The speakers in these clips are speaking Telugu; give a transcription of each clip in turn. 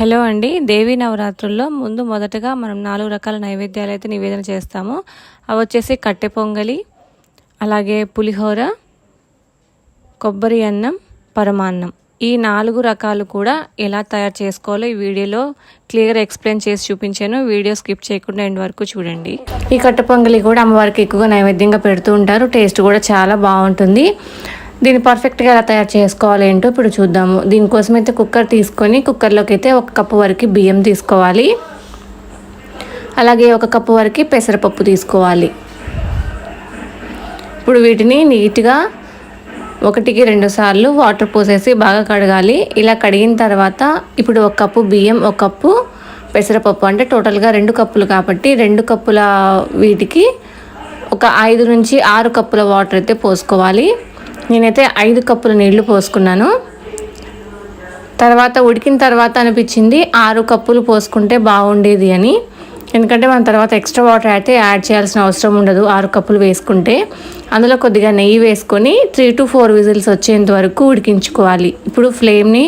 హలో అండి. దేవీ నవరాత్రుల్లో ముందు మొదటగా మనం నాలుగు రకాల నైవేద్యాలు అయితే నివేదన చేస్తాము. అవి వచ్చేసి కట్టె పొంగలి అలాగే పులిహోర కొబ్బరి అన్నం పరమాన్నం. ఈ నాలుగు రకాలు కూడా ఎలా తయారు చేసుకోవాలో ఈ వీడియోలో క్లియర్ ఎక్స్ప్లెయిన్ చేసి చూపించాను. వీడియో స్కిప్ చేయకుండా ఎండ్ వరకు చూడండి. ఈ కట్టె పొంగలి కూడా అమ్మవారికి ఎక్కువగా నైవేద్యంగా పెడుతూ ఉంటారు. టేస్ట్ కూడా చాలా బాగుంటుంది. దీన్ని పర్ఫెక్ట్గా ఎలా తయారు చేసుకోవాలి ఏంటో ఇప్పుడు చూద్దాము. దీనికోసం అయితే కుక్కర్ తీసుకొని కుక్కర్లోకి అయితే ఒక కప్పు వరకు బియ్యం తీసుకోవాలి. అలాగే ఒక కప్పు వరకు పెసరపప్పు తీసుకోవాలి. ఇప్పుడు వీటిని నీట్గా ఒకటికి రెండు సార్లు వాటర్ పోసేసి బాగా కడగాలి. ఇలా కడిగిన తర్వాత ఇప్పుడు ఒక కప్పు బియ్యం ఒక కప్పు పెసరపప్పు అంటే టోటల్గా రెండు కప్పులు కాబట్టి రెండు కప్పుల వీటికి ఒక ఐదు నుంచి ఆరు కప్పుల వాటర్ అయితే పోసుకోవాలి. నేనైతే ఐదు కప్పుల నీళ్ళు పోసుకున్నాను. తర్వాత ఉడికిన తర్వాత అనిపించింది ఆరు కప్పులు పోసుకుంటే బాగుండేది అని. ఎందుకంటే మనం తర్వాత ఎక్స్ట్రా వాటర్ అయితే యాడ్ చేయాల్సిన అవసరం ఉండదు ఆరు కప్పులు వేసుకుంటే. అందులో కొద్దిగా నెయ్యి వేసుకొని త్రీ టు ఫోర్ విజిల్స్ వచ్చేంత వరకు ఉడికించుకోవాలి. ఇప్పుడు ఫ్లేమ్ని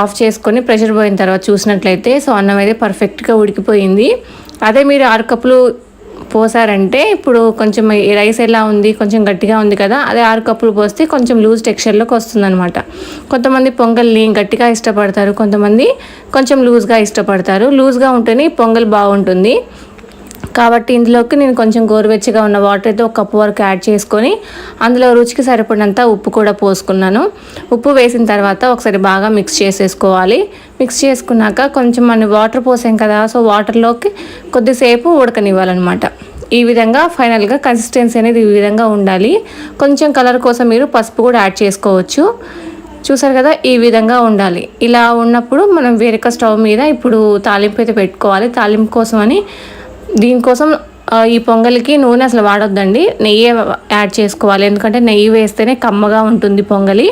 ఆఫ్ చేసుకొని ప్రెషర్ పోయిన తర్వాత చూసినట్లయితే సో అన్నం అయితే పర్ఫెక్ట్గా ఉడికిపోయింది. అదే మీరు ఆరు కప్పులు పోసారంటే ఇప్పుడు కొంచెం రైస్ ఎలా ఉంది కొంచెం గట్టిగా ఉంది కదా అదే ఆరు కప్పులు పోస్తే కొంచెం లూజ్ టెక్స్చర్లోకి వస్తుందన్నమాట. కొంతమంది పొంగల్ని గట్టిగా ఇష్టపడతారు కొంతమంది కొంచెం లూజ్గా ఇష్టపడతారు. లూజ్గా ఉంటేనే పొంగల్ బాగుంటుంది. కాబట్టి ఇందులోకి నేను కొంచెం గోరువెచ్చగా ఉన్న వాటర్ అయితే ఒక కప్పు వరకు యాడ్ చేసుకొని అందులో రుచికి సరిపడినంత ఉప్పు కూడా పోసుకున్నాను. ఉప్పు వేసిన తర్వాత ఒకసారి బాగా మిక్స్ చేసేసుకోవాలి. మిక్స్ చేసుకున్నాక కొంచెం మనం వాటర్ పోసాం కదా సో వాటర్లోకి కొద్దిసేపు ఉడకనివ్వాలన్నమాట. ఈ విధంగా ఫైనల్గా కన్సిస్టెన్సీ అనేది ఈ విధంగా ఉండాలి. కొంచెం కలర్ కోసం మీరు పసుపు కూడా యాడ్ చేసుకోవచ్చు. చూసారు కదా ఈ విధంగా ఉండాలి. ఇలా ఉన్నప్పుడు మనం వేరొక స్టవ్ మీద ఇప్పుడు తాలింపు అయితే పెట్టుకోవాలి. తాలింపు కోసం అని దీనికోసం ఈ పొంగల్కి నూనె అసలు వాడొద్దండి. నెయ్యి యాడ్ చేసుకోవాలి. ఎందుకంటే నెయ్యి వేస్తేనే కమ్మగా ఉంటుంది పొంగలి.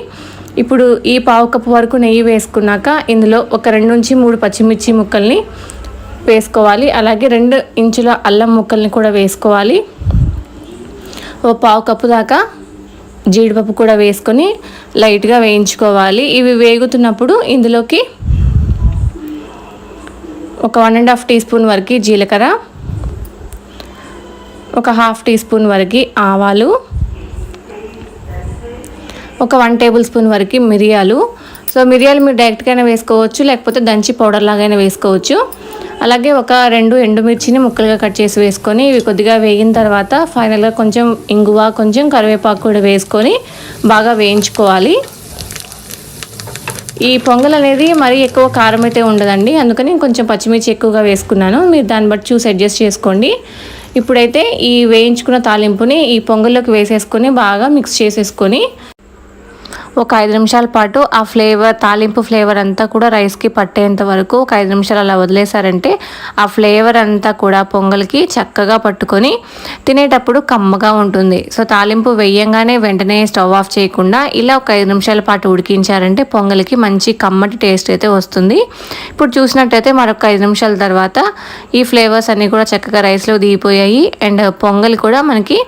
ఇప్పుడు ఈ పావు కప్పు వరకు నెయ్యి వేసుకున్నాక ఇందులో ఒక రెండు నుంచి మూడు పచ్చిమిర్చి ముక్కల్ని వేసుకోవాలి. అలాగే రెండు ఇంచుల అల్లం ముక్కల్ని కూడా వేసుకోవాలి. ఓ పావు కప్పు దాకా జీడిపప్పు కూడా వేసుకొని లైట్గా వేయించుకోవాలి. ఇవి వేగుతున్నప్పుడు ఇందులోకి ఒక one and half teaspoon వరకు జీలకర్ర ఒక హాఫ్ టీ స్పూన్ వరకు ఆవాలు ఒక వన్ టేబుల్ స్పూన్ వరకు మిరియాలు. సో మిరియాలు మీరు డైరెక్ట్గానే వేసుకోవచ్చు లేకపోతే దంచి పౌడర్ లాగైనా వేసుకోవచ్చు. అలాగే ఒక రెండు ఎండుమిర్చిని ముక్కలుగా కట్ చేసి వేసుకొని ఇవి కొద్దిగా వేగిన తర్వాత ఫైనల్గా కొంచెం ఇంగువ కొంచెం కరివేపాకు కూడా వేసుకొని బాగా వేయించుకోవాలి. ఈ పొంగల్ అనేది మరీ ఎక్కువ కారం అయితే ఉండదండి. అందుకని కొంచెం పచ్చిమిర్చి ఎక్కువగా వేసుకున్నాను. మీరు దాన్ని బట్టి చూసి అడ్జస్ట్ చేసుకోండి. ఇప్పుడైతే ఈ వేయించుకున్న తాలింపుని ఈ పొంగల్లోకి వేసేసుకొని బాగా మిక్స్ చేసేసుకొని ఒక ఐదు నిమిషాల పాటు ఆ ఫ్లేవర్ తాలింపు ఫ్లేవర్ అంతా కూడా రైస్కి పట్టేంత వరకు ఒక ఐదు నిమిషాలు అలా వదిలేసారంటే ఆ ఫ్లేవర్ అంతా కూడా పొంగల్కి చక్కగా పట్టుకొని తినేటప్పుడు కమ్మగా ఉంటుంది. సో తాలింపు వేయంగానే వెంటనే స్టవ్ ఆఫ్ చేయకుండా ఇలా ఒక ఐదు నిమిషాల పాటు ఉడికించారంటే పొంగల్కి మంచి కమ్మటి టేస్ట్ అయితే వస్తుంది. ఇప్పుడు చూసినట్టయితే మరొక ఐదు నిమిషాల తర్వాత ఈ ఫ్లేవర్స్ అన్నీ కూడా చక్కగా రైస్లో దిగిపోయాయి. అండ్ పొంగల్ కూడా మనకి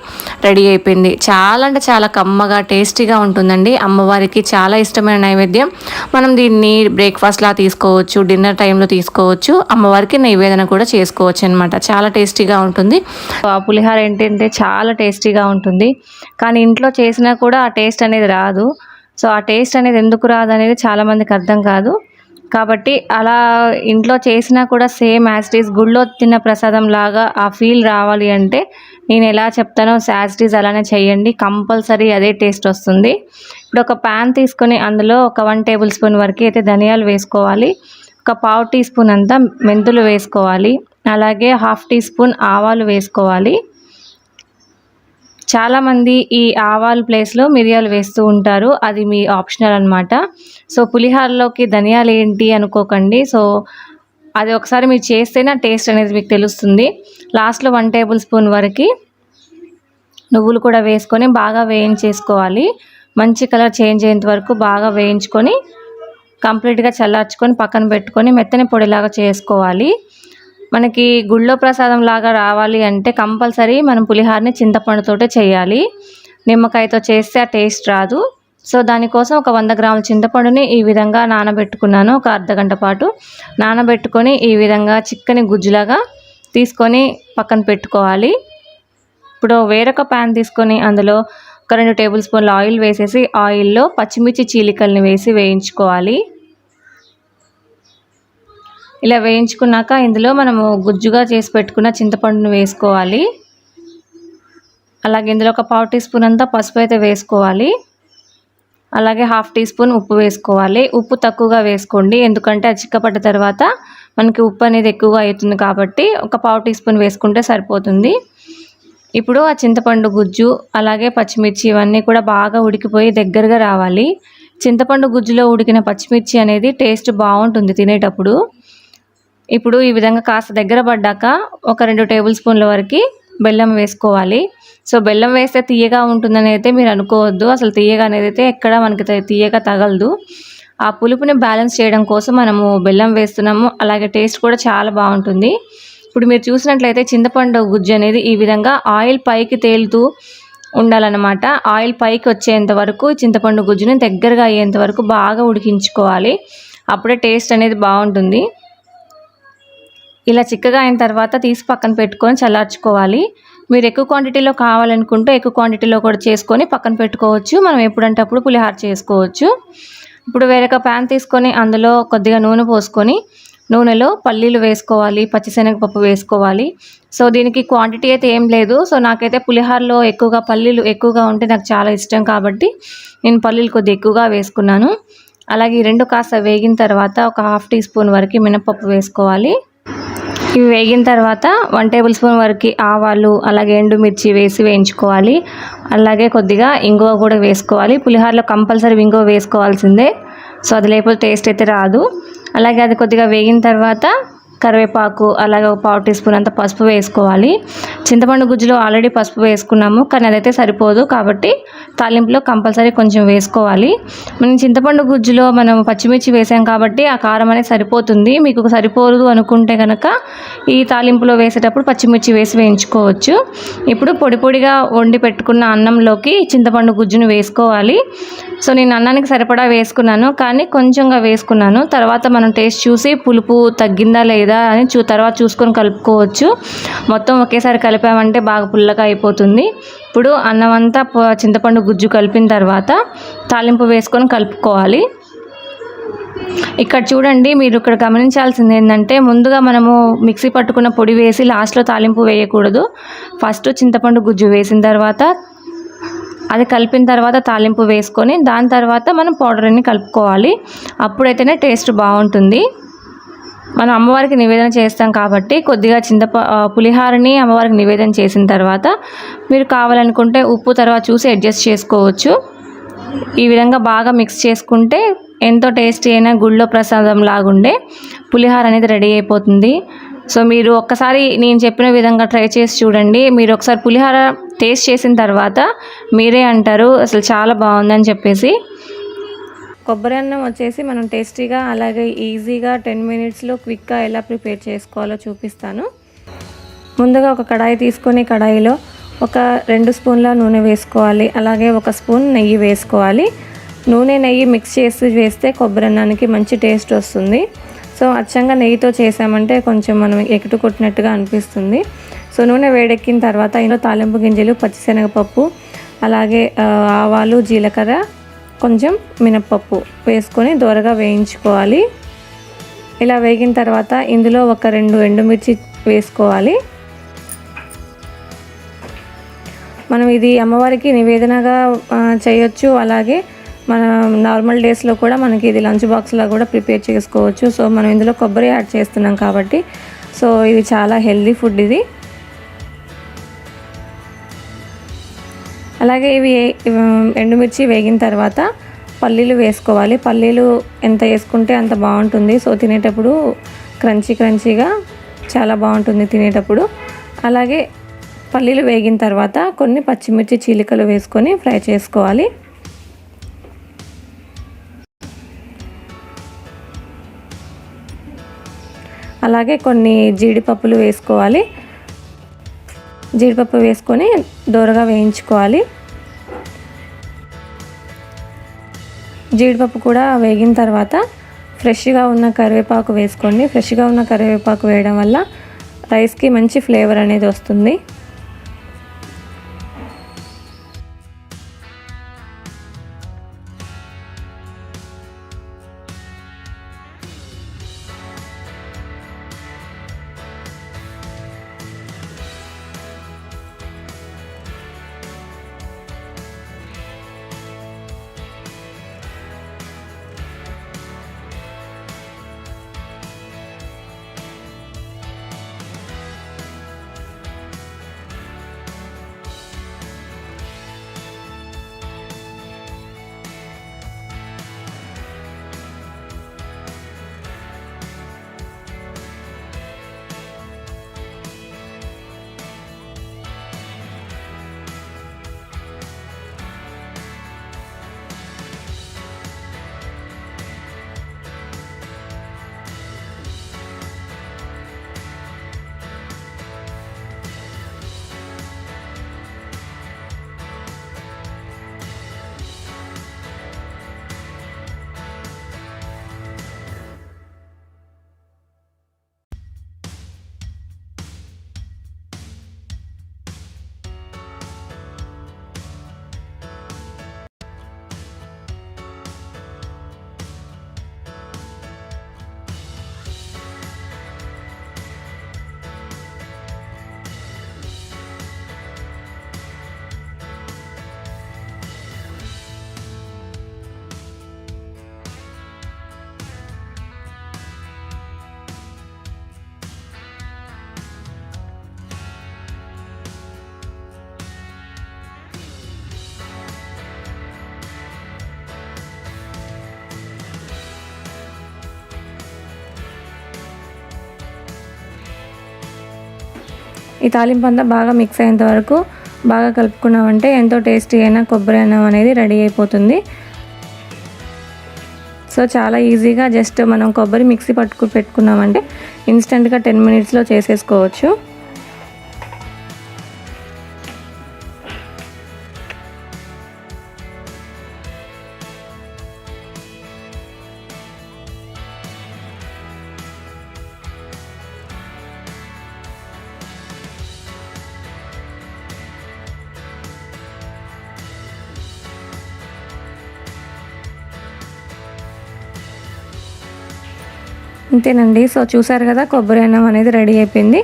రెడీ అయిపోయింది. చాలా అంటే చాలా కమ్మగా టేస్టీగా ఉంటుందండి. అమ్మవారి వారికి చాలా ఇష్టమైన నైవేద్యం. మనం దీన్ని బ్రేక్ఫాస్ట్లా తీసుకోవచ్చు డిన్నర్ టైంలో తీసుకోవచ్చు అమ్మవారికి నైవేదన కూడా చేసుకోవచ్చు అనమాట చాలా టేస్టీగా ఉంటుంది. ఆ పులిహార ఏంటంటే చాలా టేస్టీగా ఉంటుంది. కానీ ఇంట్లో చేసినా కూడా ఆ టేస్ట్ అనేది రాదు. సో ఆ టేస్ట్ అనేది ఎందుకు రాదు అనేది చాలామందికి అర్థం కాదు. కాబట్టి అలా ఇంట్లో చేసినా కూడా సేమ్ యాస్టీస్ గుళ్ళో తిన్న ప్రసాదం లాగా ఆ ఫీల్ రావాలి అంటే నేను ఎలా చెప్తానో యాస్టీస్ అలానే చేయండి. కంపల్సరీ అదే టేస్ట్ వస్తుంది. ఇప్పుడు ఒక ప్యాన్ తీసుకొని అందులో ఒక వన్ టేబుల్ స్పూన్ వరకు అయితే ధనియాలు వేసుకోవాలి. ఒక పావు టీ స్పూన్ అంతా మెంతులు వేసుకోవాలి. అలాగే హాఫ్ టీ స్పూన్ ఆవాలు వేసుకోవాలి. చాలామంది ఈ ఆవాలు ప్లేస్లో మిరియాలు వేస్తూ ఉంటారు. అది మీ ఆప్షనల్ అనమాట సో పులిహారలోకి ధనియాలు ఏంటి అనుకోకండి. సో అది ఒకసారి మీరు చేస్తేనే టేస్ట్ అనేది మీకు తెలుస్తుంది. లాస్ట్లో వన్ టేబుల్ స్పూన్ వరకు నువ్వులు కూడా వేసుకొని బాగా వేయించేసుకోవాలి. మంచి కలర్ చేంజ్ అయ్యేంత వరకు బాగా వేయించుకొని కంప్లీట్గా చల్లార్చుకొని పక్కన పెట్టుకొని మెత్తని పొడిలాగా చేసుకోవాలి. మనకి గుళ్ళో ప్రసాదం లాగా రావాలి అంటే కంపల్సరీ మనం పులిహారని చింతపండుతోటే చేయాలి. నిమ్మకాయతో చేస్తే ఆ టేస్ట్ రాదు. సో దానికోసం ఒక వంద గ్రాముల చింతపండుని ఈ విధంగా నానబెట్టుకున్నాను. ఒక అర్ధ గంట పాటు నానబెట్టుకొని ఈ విధంగా చిక్కని గుజ్జులాగా తీసుకొని పక్కన పెట్టుకోవాలి. ఇప్పుడు వేరొక ప్యాన్ తీసుకొని అందులో ఒక రెండు టేబుల్ స్పూన్ల ఆయిల్ వేసేసి ఆయిల్లో పచ్చిమిర్చి చీలికల్ని వేసి వేయించుకోవాలి. ఇలా వేయించుకున్నాక ఇందులో మనము గుజ్జుగా చేసి పెట్టుకున్న చింతపండును వేసుకోవాలి. అలాగే ఇందులో ఒక పావు టీ స్పూన్ అంతా పసుపు అయితే వేసుకోవాలి. అలాగే హాఫ్ టీ స్పూన్ ఉప్పు వేసుకోవాలి. ఉప్పు తక్కువగా వేసుకోండి. ఎందుకంటే అది చిక్కపడ్డ తర్వాత మనకి ఉప్పు అనేది ఎక్కువగా అవుతుంది కాబట్టి ఒక పావు టీ స్పూన్ వేసుకుంటే సరిపోతుంది. ఇప్పుడు ఆ చింతపండు గుజ్జు అలాగే పచ్చిమిర్చి ఇవన్నీ కూడా బాగా ఉడికిపోయి దగ్గరగా రావాలి. చింతపండు గుజ్జులో ఉడికిన పచ్చిమిర్చి అనేది టేస్ట్ బాగుంటుంది తినేటప్పుడు. ఇప్పుడు ఈ విధంగా కాస్త దగ్గర పడ్డాక ఒక రెండు టేబుల్ స్పూన్ల వరకు బెల్లం వేసుకోవాలి. సో బెల్లం వేస్తే తీయగా ఉంటుందని అయితే మీరు అనుకోవద్దు. అసలు తీయగా అనేది అయితే ఎక్కడ మనకి తీయగా తగలదు. ఆ పులుపుని బ్యాలెన్స్ చేయడం కోసం మనము బెల్లం వేస్తున్నాము. అలాగే టేస్ట్ కూడా చాలా బాగుంటుంది. ఇప్పుడు మీరు చూసినట్లయితే చింతపండు గుజ్జు అనేది ఈ విధంగా ఆయిల్ పైకి తేలుతూ ఉండాలన్నమాట. ఆయిల్ పైకి వచ్చేంత వరకు చింతపండు గుజ్జుని దగ్గరగా అయ్యేంత వరకు బాగా ఉడికించుకోవాలి. అప్పుడే టేస్ట్ అనేది బాగుంటుంది. ఇలా చిక్కగా అయిన తర్వాత తీసి పక్కన పెట్టుకొని చల్లార్చుకోవాలి. మీరు ఎక్కువ క్వాంటిటీలో కావాలనుకుంటే ఎక్కువ క్వాంటిటీలో కూడా చేసుకొని పక్కన పెట్టుకోవచ్చు. మనం ఎప్పుడంటే అప్పుడు పులిహార చేసుకోవచ్చు. ఇప్పుడు వేరొక ప్యాన్ తీసుకొని అందులో కొద్దిగా నూనె పోసుకొని నూనెలో పల్లీలు వేసుకోవాలి పచ్చిశనగపప్పు వేసుకోవాలి. సో దీనికి క్వాంటిటీ అయితే ఏం లేదు. సో నాకైతే పులిహారలో ఎక్కువగా పల్లీలు ఎక్కువగా ఉంటే నాకు చాలా ఇష్టం కాబట్టి నేను పల్లీలు కొద్దిగా ఎక్కువగా వేసుకున్నాను. అలాగే ఈ రెండు కాస్త వేగిన తర్వాత ఒక హాఫ్ టీ స్పూన్ వరకు మినపప్పు వేసుకోవాలి. ఇవి వేగిన తర్వాత వన్ టేబుల్ స్పూన్ వరకు ఆవాలు అలాగే ఎండుమిర్చి వేసి వేయించుకోవాలి. అలాగే కొద్దిగా ఇంగువ కూడా వేసుకోవాలి. పులిహోరలో కంపల్సరీ ఇంగువ వేసుకోవాల్సిందే. సో అది లేకపోతే టేస్ట్ అయితే రాదు. అలాగే అది కొద్దిగా వేగిన తర్వాత కరివేపాకు అలాగే ఒక పావు టీ స్పూన్ అంత పసుపు వేసుకోవాలి. చింతపండు గుజ్జులో ఆల్రెడీ పసుపు వేసుకున్నాము కానీ అదైతే సరిపోదు కాబట్టి తాలింపులో కంపల్సరీ కొంచెం వేసుకోవాలి. మనం చింతపండు గుజ్జులో మనం పచ్చిమిర్చి వేసాం కాబట్టి ఆ కారం అనేది సరిపోతుంది. మీకు సరిపోదు అనుకుంటే కనుక ఈ తాలింపులో వేసేటప్పుడు పచ్చిమిర్చి వేసి వేయించుకోవచ్చు. ఇప్పుడు పొడి పొడిగా వండి పెట్టుకున్న అన్నంలోకి చింతపండు గుజ్జును వేసుకోవాలి. సో నేను అన్నానికి సరిపడా వేసుకున్నాను కానీ కొంచెంగా వేసుకున్నాను. తర్వాత మనం టేస్ట్ చూసి పులుపు తగ్గిందా లేదా అని చూ తర్వాత చూసుకొని కలుపుకోవచ్చు. మొత్తం ఒకేసారి కలిపామంటే బాగా పుల్లగా అయిపోతుంది. ఇప్పుడు అన్నం అంతా చింతపండు గుజ్జు కలిపిన తర్వాత తాలింపు వేసుకొని కలుపుకోవాలి. ఇక్కడ చూడండి మీరు ఇక్కడ గమనించాల్సింది ఏంటంటే ముందుగా మనము మిక్సీ పట్టుకున్న పొడి వేసి లాస్ట్లో తాలింపు వేయకూడదు. ఫస్ట్ చింతపండు గుజ్జు వేసిన తర్వాత అది కలిపిన తర్వాత తాలింపు వేసుకొని దాని తర్వాత మనం పౌడర్ని కలుపుకోవాలి. అప్పుడైతేనే టేస్ట్ బాగుంటుంది. మనం అమ్మవారికి నివేదన చేస్తాం కాబట్టి కొద్దిగా చింతప పులిహారని అమ్మవారికి నివేదన చేసిన తర్వాత మీరు కావాలనుకుంటే ఉప్పు తర్వాత చూసి అడ్జస్ట్ చేసుకోవచ్చు. ఈ విధంగా బాగా మిక్స్ చేసుకుంటే ఎంతో టేస్టీ అయినా గుళ్ళో ప్రసాదం లాగుండే పులిహార అనేది రెడీ అయిపోతుంది. సో మీరు ఒక్కసారి నేను చెప్పిన విధంగా ట్రై చేసి చూడండి. మీరు ఒకసారి పులిహార టేస్ట్ చేసిన తర్వాత మీరే అంటారు అసలు చాలా బాగుందని చెప్పేసి. కొబ్బరి అన్నం వచ్చేసి మనం టేస్టీగా అలాగే ఈజీగా టెన్ మినిట్స్లో క్విక్గా ఎలా ప్రిపేర్ చేసుకోవాలో చూపిస్తాను. ముందుగా ఒక కడాయి తీసుకొని కడాయిలో ఒక రెండు స్పూన్ల నూనె వేసుకోవాలి. అలాగే ఒక స్పూన్ నెయ్యి వేసుకోవాలి. నూనె నెయ్యి మిక్స్ చేసి వేస్తే కొబ్బరి అన్నానికి మంచి టేస్ట్ వస్తుంది. సో అచ్చంగా నెయ్యితో చేసామంటే కొంచెం మనం ఎకుటు కొట్టినట్టుగా అనిపిస్తుంది. సో నూనె వేడెక్కిన తర్వాత ఇందులో తాలింపు గింజలు పచ్చిశనగపప్పు అలాగే ఆవాలు జీలకర్ర కొంచెం మినప్పప్పు వేసుకొని దోరగా వేయించుకోవాలి. ఇలా వేగిన తర్వాత ఇందులో ఒక రెండు ఎండుమిర్చి వేసుకోవాలి. మనం ఇది అమ్మవారికి నివేదనగా చేయొచ్చు. అలాగే మన నార్మల్ డేస్లో కూడా మనకి ఇది లంచ్ బాక్స్లో కూడా ప్రిపేర్ చేసుకోవచ్చు. సో మనం ఇందులో కొబ్బరి యాడ్ చేస్తున్నాం కాబట్టి. సో ఇది చాలా హెల్దీ ఫుడ్ ఇది. అలాగే ఇవి ఎండుమిర్చి వేగిన తర్వాత పల్లీలు వేసుకోవాలి. పల్లీలు ఎంత వేసుకుంటే అంత బాగుంటుంది. సో తినేటప్పుడు క్రంచీ క్రంచీగా చాలా బాగుంటుంది తినేటప్పుడు. అలాగే పల్లీలు వేగిన తర్వాత కొన్ని పచ్చిమిర్చి చీలికలు వేసుకొని ఫ్రై చేసుకోవాలి. అలాగే కొన్ని జీడిపప్పులు వేసుకోవాలి. జీడిపప్పు వేసుకొని దోరగా వేయించుకోవాలి. జీడిపప్పు కూడా వేగిన తర్వాత ఫ్రెష్గా ఉన్న కరివేపాకు వేసుకోండి. ఫ్రెష్గా ఉన్న కరివేపాకు వేయడం వల్ల రైస్కి మంచి ఫ్లేవర్ అనేది వస్తుంది. ఈ తాలింపు అంతా బాగా మిక్స్ అయ్యేంత వరకు బాగా కలుపుకున్నామంటే ఎంతో టేస్టీ అయిన కొబ్బరి అన్నం అనేది రెడీ అయిపోతుంది. సో చాలా ఈజీగా జస్ట్ మనం కొబ్బరి మిక్సీ పట్టుకు పెట్టుకున్నామంటే ఇన్స్టెంట్గా టెన్ మినిట్స్లో చేసేసుకోవచ్చు. అంతేనండి సో చూసారు కదా కొబ్బరి అన్నం అనేది రెడీ అయిపోయింది.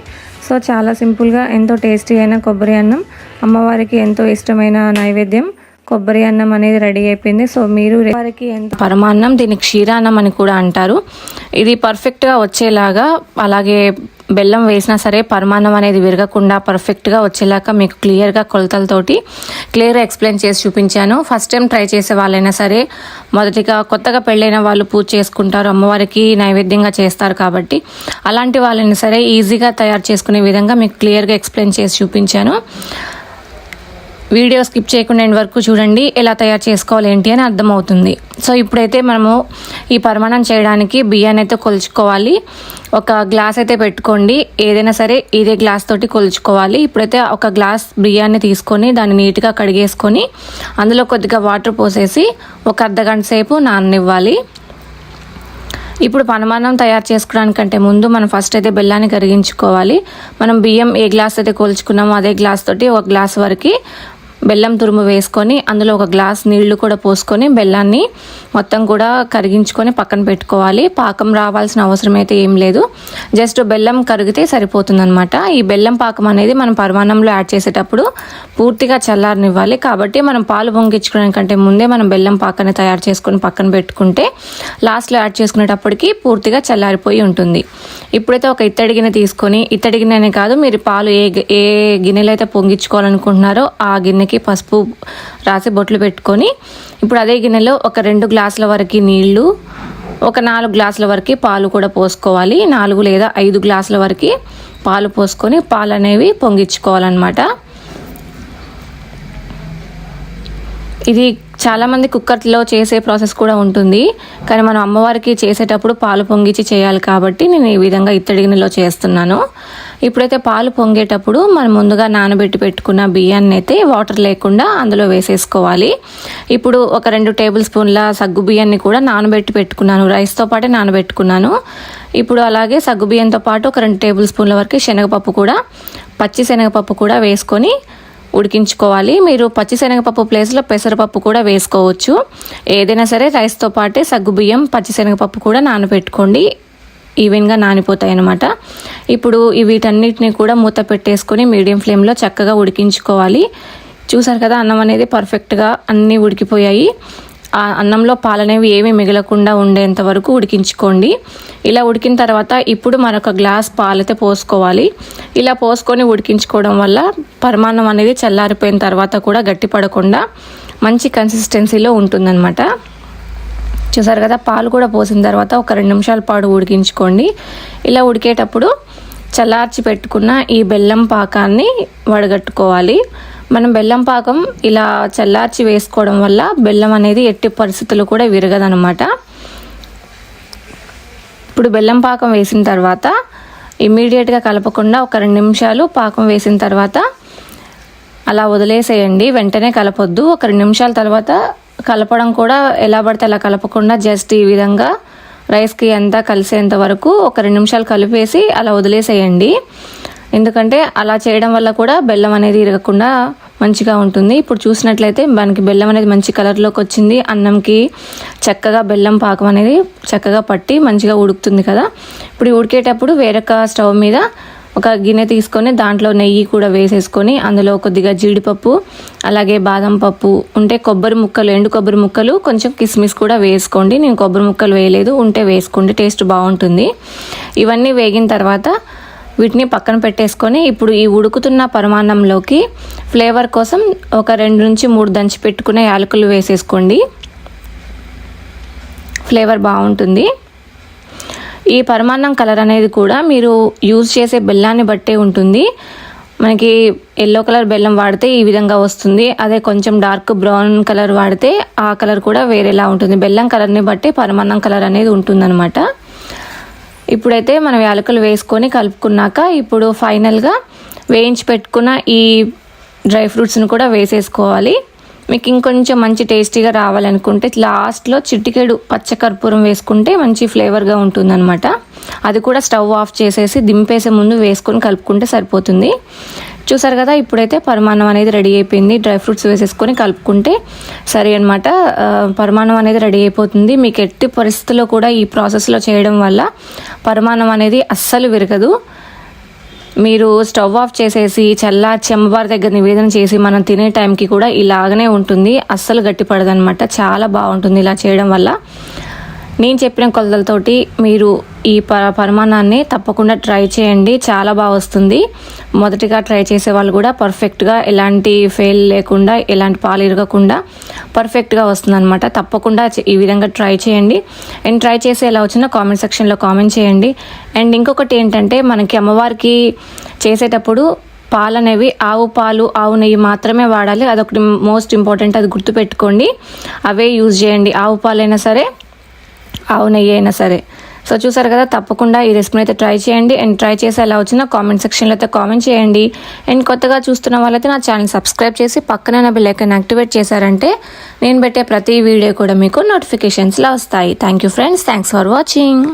సో చాలా సింపుల్గా ఎంతో టేస్టీ అయిన కొబ్బరి అన్నం అమ్మవారికి ఎంతో ఇష్టమైన నైవేద్యం. కొబ్బరి అన్నం అనేది రెడీ అయిపోయింది. సో మీరు వారికి ఎంత పరమాన్నం దీన్ని క్షీరాన్నం అని కూడా అంటారు. ఇది పర్ఫెక్ట్గా వచ్చేలాగా అలాగే బెల్లం వేసినా సరే పరమాన్నం అనేది విరగకుండా పర్ఫెక్ట్గా వచ్చేలాగా మీకు క్లియర్గా కొలతలతోటి క్లియర్గా ఎక్స్ప్లెయిన్ చేసి చూపించాను. ఫస్ట్ టైం ట్రై చేసే వాళ్ళైనా సరే మొదటిగా కొత్తగా పెళ్ళైన వాళ్ళు పూజ చేసుకుంటారు. అమ్మవారికి నైవేద్యంగా చేస్తారు కాబట్టి అలాంటి వాళ్ళైనా సరే ఈజీగా తయారు చేసుకునే విధంగా మీకు క్లియర్గా ఎక్స్ప్లెయిన్ చేసి చూపించాను. వీడియో స్కిప్ చేయకుండా ఎండ్ వరకు చూడండి ఎలా తయారు చేసుకోవాలి ఏంటి అని అర్థమవుతుంది. సో ఇప్పుడైతే మనము ఈ పరిమాణం చేయడానికి బియ్యాన్ని అయితే కొలుచుకోవాలి. ఒక గ్లాస్ అయితే పెట్టుకోండి. ఏదైనా సరే ఇదే గ్లాస్ తోటి కొలుచుకోవాలి. ఇప్పుడైతే ఒక గ్లాస్ బియ్యాన్ని తీసుకొని దాన్ని నీట్గా కడిగేసుకొని అందులో కొద్దిగా వాటర్ పోసేసి ఒక అర్ధ గంట సేపు నాననివ్వాలి. ఇప్పుడు పనమానం తయారు చేసుకోవడానికంటే ముందు మనం ఫస్ట్ అయితే బెల్లాన్ని కరిగించుకోవాలి. మనం బియ్యం ఏ గ్లాస్ అయితే కొలుచుకున్నామో అదే గ్లాస్ తోటి ఒక గ్లాస్ వరకు బెల్లం తురుము వేసుకొని అందులో ఒక గ్లాస్ నీళ్ళు కూడా పోసుకొని బెల్లాన్ని మొత్తం కూడా కరిగించుకొని పక్కన పెట్టుకోవాలి. పాకం రావాల్సిన అవసరం అయితే ఏం లేదు. జస్ట్ బెల్లం కరిగితే సరిపోతుందన్నమాట. ఈ బెల్లం పాకం అనేది మనం పరిమాణంలో యాడ్ చేసేటప్పుడు పూర్తిగా చల్లారనివ్వాలి. కాబట్టి మనం పాలు పొంగించుకోవడానికంటే ముందే మనం బెల్లం పాకాన్ని తయారు చేసుకొని పక్కన పెట్టుకుంటే లాస్ట్లో యాడ్ చేసుకునేటప్పటికి పూర్తిగా చల్లారిపోయి ఉంటుంది. ఇప్పుడైతే ఒక ఇత్తడి గిన్నె తీసుకొని ఇత్తడి గిన్నెనే కాదు మీరు పాలు ఏ ఏ గిన్నెలు అయితే పొంగించుకోవాలనుకుంటున్నారో ఆ గిన్నెకి దానికి పసుపు రాసి బొట్లు పెట్టుకొని ఇప్పుడు అదే గిన్నెలో ఒక రెండు గ్లాసుల వరకు నీళ్ళు ఒక నాలుగు గ్లాసుల వరకు పాలు కూడా పోసుకోవాలి. నాలుగు లేదా ఐదు గ్లాసుల వరకు పాలు పోసుకొని పాలు అనేవి పొంగించుకోవాలన్నమాట. ఇది చాలామంది కుక్కర్లో చేసే ప్రాసెస్ కూడా ఉంటుంది. కానీ మనం అమ్మవారికి చేసేటప్పుడు పాలు పొంగిచి చేయాలి కాబట్టి నేను ఈ విధంగా ఇత్తడి గిన్నెలో చేస్తున్నాను. ఇప్పుడైతే పాలు పొంగేటప్పుడు మనం ముందుగా నానబెట్టి పెట్టుకున్న బియ్యాన్ని అయితే వాటర్ లేకుండా అందులో వేసేసుకోవాలి. ఇప్పుడు ఒక రెండు టేబుల్ స్పూన్ల సగ్గు బియ్యాన్ని కూడా నానబెట్టి పెట్టుకున్నాను. రైస్తో పాటే నానబెట్టుకున్నాను. ఇప్పుడు అలాగే సగ్గు బియ్యంతో పాటు ఒక రెండు టేబుల్ స్పూన్ల వరకు శనగపప్పు కూడా పచ్చి శనగపప్పు కూడా వేసుకొని ఉడికించుకోవాలి. మీరు పచ్చిశనగపప్పు ప్లేస్లో పెసరపప్పు కూడా వేసుకోవచ్చు. ఏదైనా సరే రైస్తో పాటే సగ్గుబియ్యం పచ్చిశనగపప్పు కూడా నానబెట్టుకోండి. ఈవెన్గా నానిపోతాయి అన్నమాట ఇప్పుడు వీటన్నిటిని కూడా మూత పెట్టేసుకొని మీడియం ఫ్లేమ్లో చక్కగా ఉడికించుకోవాలి. చూసారు కదా అన్నం అనేది పర్ఫెక్ట్గా అన్నీ ఉడికిపోయాయి. ఆ అన్నంలో పాలనేవి ఏమీ మిగలకుండా ఉండేంత వరకు ఉడికించుకోండి. ఇలా ఉడికిన తర్వాత ఇప్పుడు మరొక గ్లాస్ పాలైతే పోసుకోవాలి. ఇలా పోసుకొని ఉడికించుకోవడం వల్ల పరమాన్నం అనేది చల్లారిపోయిన తర్వాత కూడా గట్టి పడకుండా మంచి కన్సిస్టెన్సీలో ఉంటుందన్నమాట. చూసారు కదా పాలు కూడా పోసిన తర్వాత ఒక రెండు నిమిషాల పాటు ఉడికించుకోండి. ఇలా ఉడికేటప్పుడు చల్లార్చి పెట్టుకున్న ఈ బెల్లం పాకాన్ని వడగట్టుకోవాలి. మనం బెల్లం పాకం ఇలా చల్లార్చి వేసుకోవడం వల్ల బెల్లం అనేది ఎట్టి పరిస్థితులు కూడా విరగదనమాట ఇప్పుడు బెల్లం పాకం వేసిన తర్వాత ఇమ్మీడియట్గా కలపకుండా ఒక రెండు నిమిషాలు పాకం వేసిన తర్వాత అలా వదిలేసేయండి. వెంటనే కలపొద్దు. ఒక రెండు నిమిషాల తర్వాత కలపడం కూడా ఎలా పడితే అలా కలపకుండా జస్ట్ ఈ విధంగా రైస్కి అంతా కలిసేంత వరకు ఒక రెండు నిమిషాలు కలిపేసి అలా వదిలేసేయండి. ఎందుకంటే అలా చేయడం వల్ల కూడా బెల్లం అనేది ఇరగకుండా మంచిగా ఉంటుంది. ఇప్పుడు చూసినట్లయితే మనకి బెల్లం అనేది మంచి కలర్లోకి వచ్చింది. అన్నంకి చక్కగా బెల్లం పాకం అనేది చక్కగా పట్టి మంచిగా ఉడుకుతుంది కదా. ఇప్పుడు ఉడికేటప్పుడు వేరొక స్టవ్ మీద ఒక గిన్నె తీసుకొని దాంట్లో నెయ్యి కూడా వేసేసుకొని అందులో కొద్దిగా జీడిపప్పు అలాగే బాదం పప్పు ఉంటే కొబ్బరి ముక్కలు ఎండు కొబ్బరి ముక్కలు కొంచెం కిస్మిస్ కూడా వేసుకోండి. నేను కొబ్బరి ముక్కలు వేయలేదు ఉంటే వేసుకోండి టేస్ట్ బాగుంటుంది. ఇవన్నీ వేగిన తర్వాత వీటిని పక్కన పెట్టేసుకొని ఇప్పుడు ఈ ఉడుకుతున్న పరమాన్నంలోకి ఫ్లేవర్ కోసం ఒక రెండు నుంచి మూడు దంచి పెట్టుకునే యాలకులు వేసేసుకోండి. ఫ్లేవర్ బాగుంటుంది. ఈ పరమాన్నం కలర్ అనేది కూడా మీరు యూజ్ చేసే బెల్లాన్ని బట్టే ఉంటుంది. మనకి ఎల్లో కలర్ బెల్లం వాడితే ఈ విధంగా వస్తుంది. అదే కొంచెం డార్క్ బ్రౌన్ కలర్ వాడితే ఆ కలర్ కూడా వేరేలా ఉంటుంది. బెల్లం కలర్ని బట్టి పరమాన్నం కలర్ అనేది ఉంటుందన్నమాట. ఇప్పుడైతే మనం యాలకులు వేసుకొని కలుపుకున్నాక ఇప్పుడు ఫైనల్గా వేయించి పెట్టుకున్న ఈ డ్రై ఫ్రూట్స్ని కూడా వేసేసుకోవాలి. మీకు ఇంకొంచెం మంచి టేస్టీగా రావాలనుకుంటే లాస్ట్లో చిటికెడు పచ్చకర్పూరం వేసుకుంటే మంచి ఫ్లేవర్గా ఉంటుందన్నమాట. అది కూడా స్టవ్ ఆఫ్ చేసేసి దింపేసే ముందు వేసుకొని కలుపుకుంటే సరిపోతుంది. చూసారు కదా ఇప్పుడైతే పరిమాణం అనేది రెడీ అయిపోయింది. డ్రై ఫ్రూట్స్ వేసేసుకొని కలుపుకుంటే సరే అనమాట పరిమాణం అనేది రెడీ అయిపోతుంది. మీకు ఎట్టి పరిస్థితుల్లో కూడా ఈ ప్రాసెస్లో చేయడం వల్ల పరిమాణం అనేది అస్సలు విరగదు. మీరు స్టవ్ ఆఫ్ చేసేసి చల్ల చెంబవారి దగ్గర నివేదన చేసి మనం తినే టైంకి కూడా ఇలాగనే ఉంటుంది. అస్సలు గట్టిపడదనమాట చాలా బాగుంటుంది ఇలా చేయడం వల్ల. నేను చెప్పిన కొలతలతోటి మీరు ఈ ప పరిమాణాన్ని తప్పకుండా ట్రై చేయండి. చాలా బాగా వస్తుంది. మొదటిగా ట్రై చేసే వాళ్ళు కూడా పర్ఫెక్ట్గా ఎలాంటి ఫెయిల్ లేకుండా ఎలాంటి పాలు ఇరగకుండా పర్ఫెక్ట్గా వస్తుంది అనమాట తప్పకుండా ఈ విధంగా ట్రై చేయండి. అండ్ ట్రై చేసి ఎలా వచ్చినా కామెంట్ సెక్షన్లో కామెంట్ చేయండి. అండ్ ఇంకొకటి ఏంటంటే మనకి అమ్మవారికి చేసేటప్పుడు పాలు అనేవి ఆవు పాలు ఆవు నెయ్యి మాత్రమే వాడాలి. అదొకటి మోస్ట్ ఇంపార్టెంట్ అది గుర్తుపెట్టుకోండి. అవే యూజ్ చేయండి. ఆవు పాలైనా సరే ఆవు నెయ్యి అయినా సరే. సో చూసారు కదా తప్పకుండా ఈ రెసిపీని అయితే ట్రై చేయండి. అండ్ ట్రై చేసి ఎలా వచ్చినా కామెంట్ సెక్షన్లో అయితే కామెంట్ చేయండి. అండ్ కొత్తగా చూస్తున్న వాళ్ళైతే నా ఛానల్ సబ్స్క్రైబ్ చేసి పక్కన నా బిల్లైకన్ యాక్టివేట్ చేశారంటే నేను పెట్టే ప్రతి వీడియో కూడా మీకు నోటిఫికేషన్స్లో వస్తాయి. Thank you friends thanks for watching